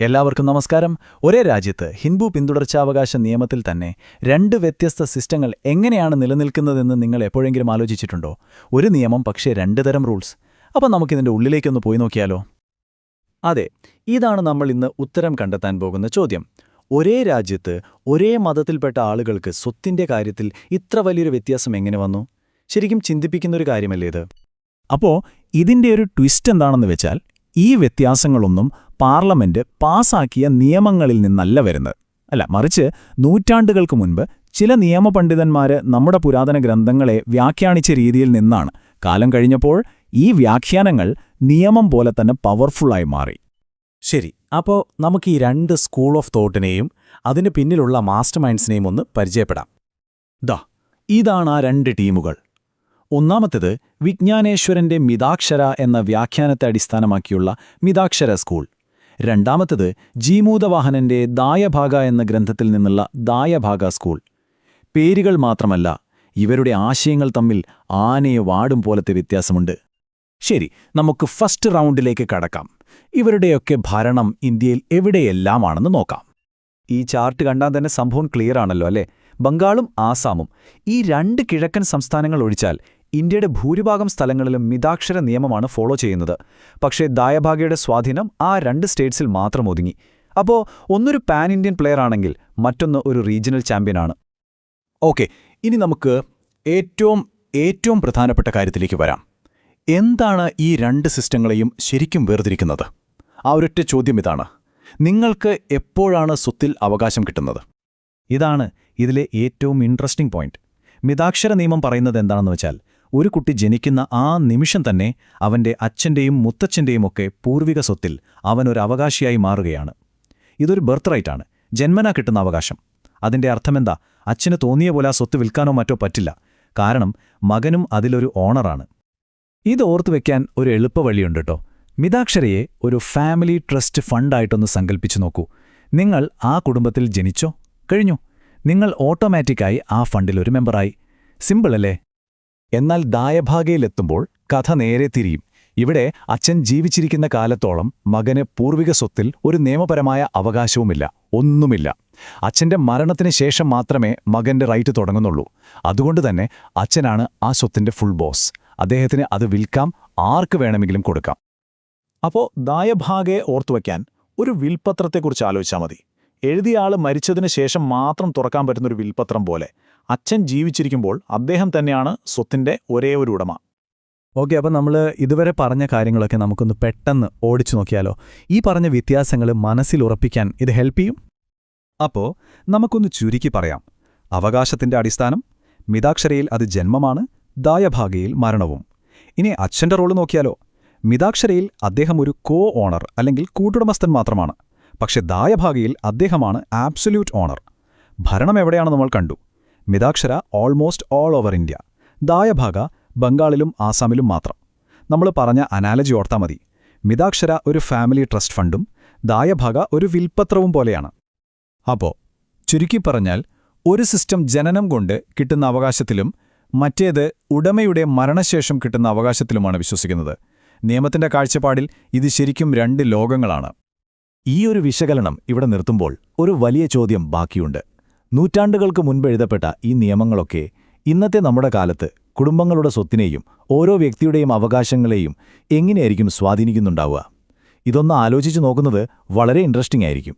എല്ലാവർക്കും നമസ്കാരം. ഒരേ രാജ്യത്ത് ഹിന്ദു പിന്തുടർച്ചാവകാശ നിയമത്തിൽ തന്നെ രണ്ട് വ്യത്യസ്ത സിസ്റ്റങ്ങൾ എങ്ങനെയാണ് നിലനിൽക്കുന്നതെന്ന് നിങ്ങൾ എപ്പോഴെങ്കിലും ആലോചിച്ചിട്ടുണ്ടോ? ഒരു നിയമം പക്ഷേ രണ്ട് തരം റൂൾസ്. അപ്പം നമുക്കിതിന്റെ ഉള്ളിലേക്കൊന്ന് പോയി നോക്കിയാലോ? അതെ ഇതാണ് നമ്മൾ ഇന്ന് ഉത്തരം കണ്ടെത്താൻ പോകുന്ന ചോദ്യം. ഒരേ രാജ്യത്ത് ഒരേ മതത്തിൽപ്പെട്ട ആളുകൾക്ക് സ്വത്തിന്റെ കാര്യത്തിൽ ഇത്ര വലിയൊരു വ്യത്യാസം എങ്ങനെ വന്നു? ശരിക്കും ചിന്തിപ്പിക്കുന്നൊരു കാര്യമല്ലേ ഇത്? അപ്പോ ഇതിന്റെ ഒരു ട്വിസ്റ്റ് എന്താണെന്ന് വെച്ചാൽ ഈ വ്യത്യാസങ്ങളൊന്നും പാർലമെന്റ് പാസാക്കിയ നിയമങ്ങളിൽ നിന്നല്ല വരുന്നത്. അല്ല മറിച്ച് നൂറ്റാണ്ടുകൾക്ക് മുൻപ് ചില നിയമപണ്ഡിതന്മാര് നമ്മുടെ പുരാതന ഗ്രന്ഥങ്ങളെ വ്യാഖ്യാനിച്ച രീതിയിൽ നിന്നാണ്. കാലം കഴിഞ്ഞപ്പോൾ ഈ വ്യാഖ്യാനങ്ങൾ നിയമം പോലെ തന്നെ പവർഫുള്ളായി മാറി. ശരി അപ്പോൾ നമുക്ക് ഈ രണ്ട് സ്കൂൾ ഓഫ് തോട്ടിനെയും അതിന് പിന്നിലുള്ള മാസ്റ്റർ മൈൻഡ്സിനെയും ഒന്ന് പരിചയപ്പെടാം. ദാ ഇതാണ് ആ രണ്ട് ടീമുകൾ. ഒന്നാമത്തേത് വിജ്ഞാനേശ്വരന്റെ മിതാക്ഷര എന്ന വ്യാഖ്യാനത്തെ അടിസ്ഥാനമാക്കിയുള്ള മിതാക്ഷര സ്കൂൾ. രണ്ടാമത്തേത് ജീമൂതവാഹനന്റെ ദായഭാഗ എന്ന ഗ്രന്ഥത്തിൽ നിന്നുള്ള ദായഭാഗ സ്കൂൾ. പേരുകൾ മാത്രമല്ല ഇവരുടെ ആശയങ്ങൾ തമ്മിൽ ആനയെ വാടും പോലത്തെ വ്യത്യാസമുണ്ട്. ശരി നമുക്ക് ഫസ്റ്റ് റൗണ്ടിലേക്ക് കടക്കാം. ഇവരുടെയൊക്കെ ഭരണം ഇന്ത്യയിൽ എവിടെയെല്ലാമാണെന്ന് നോക്കാം. ഈ ചാർട്ട് കണ്ടാൽ തന്നെ സംഭവം ക്ലിയർ ആണല്ലോ അല്ലേ? ബംഗാളും ആസാമും. ഈ രണ്ട് കിഴക്കൻ സംസ്ഥാനങ്ങൾ ഒഴിച്ചാൽ ഇന്ത്യയുടെ ഭൂരിഭാഗം സ്ഥലങ്ങളിലും മിതാക്ഷര നിയമമാണ് ഫോളോ ചെയ്യുന്നത്. പക്ഷേ ദായഭാഗയുടെ സ്വാധീനം ആ രണ്ട് സ്റ്റേറ്റ്സിൽ മാത്രം ഒതുങ്ങി. അപ്പോൾ ഒന്നൊരു പാൻ ഇന്ത്യൻ പ്ലെയർ ആണെങ്കിൽ മറ്റൊന്ന് ഒരു റീജിയണൽ ചാമ്പ്യനാണ് ഓക്കെ ഇനി നമുക്ക് ഏറ്റവും ഏറ്റവും പ്രധാനപ്പെട്ട കാര്യത്തിലേക്ക് വരാം. എന്താണ് ഈ രണ്ട് സിസ്റ്റങ്ങളെയും ശരിക്കും വേർതിരിക്കുന്നത്? ആ ഒരൊറ്റ ചോദ്യം ഇതാണ്. നിങ്ങൾക്ക് എപ്പോഴാണ് സ്വത്തിൽ അവകാശം കിട്ടുന്നത്? ഇതാണ് ഇതിലെ ഏറ്റവും ഇൻട്രസ്റ്റിംഗ് പോയിന്റ് മിതാക്ഷര നിയമം പറയുന്നത് എന്താണെന്ന് വെച്ചാൽ ഒരു കുട്ടി ജനിക്കുന്ന ആ നിമിഷം തന്നെ അവന്റെ അച്ഛന്റെയും മുത്തച്ഛന്റെയും ഒക്കെ പൂർവിക സ്വത്തിൽ അവകാശിയായി മാറുകയാണ്. ഇതൊരു ബർത്ത് റൈറ്റാണ് ജന്മനാ കിട്ടുന്ന അവകാശം. അതിന്റെ അർത്ഥമെന്താ അച്ഛന് തോന്നിയ പോലെ ആ സ്വത്ത് വിൽക്കാനോ മറ്റോ പറ്റില്ല. കാരണം മകനും അതിലൊരു ഓണറാണ് ഇത് ഓർത്തു വെക്കാൻ ഒരു എളുപ്പവഴിയുണ്ട് കേട്ടോ മിതാക്ഷരയെ ഒരു ഫാമിലി ട്രസ്റ്റ് ഫണ്ടായിട്ടൊന്ന് സങ്കല്പിച്ചു നോക്കൂ. നിങ്ങൾ ആ കുടുംബത്തിൽ ജനിച്ചോ? കഴിഞ്ഞു. നിങ്ങൾ ഓട്ടോമാറ്റിക്കായി ആ ഫണ്ടിലൊരു മെമ്പറായി സിമ്പിൾ അല്ലേ? എന്നാൽ ദായഭാഗയിലെത്തുമ്പോൾ കഥ നേരെ തിരിയും. ഇവിടെ അച്ഛൻ ജീവിച്ചിരിക്കുന്ന കാലത്തോളം മകന് പൂർവിക സ്വത്തിൽ ഒരു നിയമപരമായ അവകാശവുമില്ല ഒന്നുമില്ല. അച്ഛന്റെ മരണത്തിന് ശേഷം മാത്രമേ മകന്റെ റൈറ്റ് തുടങ്ങുന്നുള്ളൂ. അതുകൊണ്ട് തന്നെ അച്ഛനാണ് ആ സ്വത്തിന്റെ ഫുൾ ബോസ് അദ്ദേഹത്തിന് അത് വിൽക്കാം ആർക്ക് വേണമെങ്കിലും കൊടുക്കാം. അപ്പോൾ ദായഭാഗയെ ഓർത്തുവയ്ക്കാൻ ഒരു വിൽപത്രത്തെക്കുറിച്ച് ആലോചിച്ചാൽ മതി. എഴുതിയ ആൾ മരിച്ചതിന് ശേഷം മാത്രം തുറക്കാൻ പറ്റുന്നൊരു വിൽപത്രം പോലെ. അച്ഛൻ ജീവിച്ചിരിക്കുമ്പോൾ അദ്ദേഹം തന്നെയാണ് സ്വത്തിന്റെ ഒരേ ഒരു ഉടമ. ഓക്കെ അപ്പം നമ്മൾ ഇതുവരെ പറഞ്ഞ കാര്യങ്ങളൊക്കെ നമുക്കൊന്ന് പെട്ടെന്ന് ഓടിച്ചു നോക്കിയാലോ? ഈ പറഞ്ഞ വ്യത്യാസങ്ങൾ മനസ്സിൽ ഉറപ്പിക്കാൻ ഇത് ഹെൽപ്പ് ചെയ്യും? അപ്പോൾ നമുക്കൊന്ന് ചുരുക്കി പറയാം. അവകാശത്തിന്റെ അടിസ്ഥാനം മിതാക്ഷരയിൽ അത് ജന്മമാണ് ദായഭാഗയിൽ മരണവും. ഇനി അച്ഛന്റെ റോൾ നോക്കിയാലോ? മിതാക്ഷരയിൽ അദ്ദേഹം ഒരു കോ ഓണർ അല്ലെങ്കിൽ കൂട്ടുടമസ്ഥൻ മാത്രമാണ്. പക്ഷെ ദായഭാഗയിൽ അദ്ദേഹമാണ് ആബ്സല്യൂട്ട് ഓണർ. ഭരണം എവിടെയാണ് നമ്മൾ കണ്ടു. Mitakshara almost all over India Dayabhaga ബംഗാളിലും ആസാമിലും മാത്രം. നമ്മൾ പറഞ്ഞ അനാലജി ഓർത്താ മതി. മിതാക്ഷര ഒരു ഫാമിലി ട്രസ്റ്റ് ഫണ്ടും ദായഭാഗ ഒരു വിൽപ്പത്രവും പോലെയാണ്. അപ്പോൾ ചുരുക്കി പറഞ്ഞാൽ ഒരു സിസ്റ്റം ജനനം കൊണ്ട് കിട്ടുന്ന അവകാശത്തിലും മറ്റേത് ഉടമയുടെ മരണശേഷം കിട്ടുന്ന അവകാശത്തിലുമാണ് വിശ്വസിക്കുന്നത്. നിയമത്തിന്റെ കാഴ്ചപ്പാടിൽ ഇത് ശരിക്കും രണ്ട് ലോകങ്ങളാണ്. ഈ ഒരു വിശകലനം ഇവിടെ നിർത്തുമ്പോൾ ഒരു വലിയ ചോദ്യം ബാക്കിയുണ്ട്. നൂറ്റാണ്ടുകൾക്ക് മുൻപ് എഴുതപ്പെട്ട ഈ നിയമങ്ങളൊക്കെ ഇന്നത്തെ നമ്മുടെ കാലത്ത് കുടുംബങ്ങളുടെ സ്വത്തിനെയും ഓരോ വ്യക്തിയുടെയും അവകാശങ്ങളെയും എങ്ങനെയായിരിക്കും സ്വാധീനിക്കുന്നുണ്ടാവുക? ഇതൊന്ന് ആലോചിച്ച് നോക്കുന്നത് വളരെ ഇൻട്രസ്റ്റിംഗ് ആയിരിക്കും.